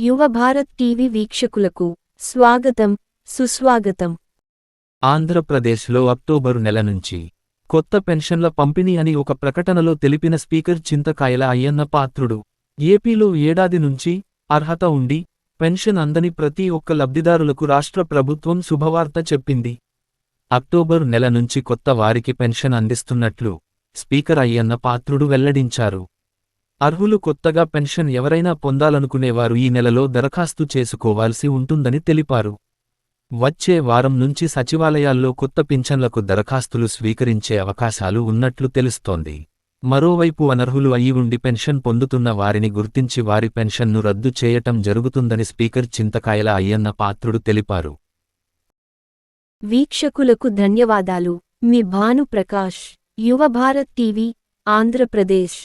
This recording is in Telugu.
యువ భారత్ టీవీ వీక్షకులకు స్వాగతం సుస్వాగతం. ఆంధ్రప్రదేశ్లో అక్టోబరు నెల నుంచి కొత్త పెన్షన్ల పంపిణీ అని ఒక ప్రకటనలో తెలిపిన స్పీకర్ చింతకాయల అయ్యన్న పాత్రుడు ఏపీలో ఏడాది నుంచి అర్హత ఉండి పెన్షన్ అందని ప్రతి ఒక్క లబ్ధిదారులకు రాష్ట్ర ప్రభుత్వం శుభవార్త చెప్పింది. అక్టోబరు నెల నుంచి కొత్త వారికి పెన్షన్ అందిస్తున్నట్లు స్పీకర్ అయ్యన్న పాత్రుడు వెల్లడించారు. అర్హులు కొత్తగా పెన్షన్ ఎవరైనా పొందాలనుకునేవారు ఈ నెలలో దరఖాస్తు చేసుకోవాల్సి ఉంటుందని తెలిపారు. వచ్చే వారం నుంచి సచివాలయాల్లో కొత్త పింఛన్లకు దరఖాస్తులు స్వీకరించే అవకాశాలు ఉన్నట్లు తెలుస్తోంది. మరోవైపు అనర్హులు అయి ఉండి పెన్షన్ పొందుతున్న వారిని గుర్తించి వారి పెన్షన్ను రద్దు చేయటం జరుగుతుందని స్పీకర్ చింతకాయల అయ్యన్న పాత్రుడు తెలిపారు. వీక్షకులకు ధన్యవాదాలు. మీ భాను ప్రకాష్ యువ భారత్ టీవీ ఆంధ్రప్రదేశ్.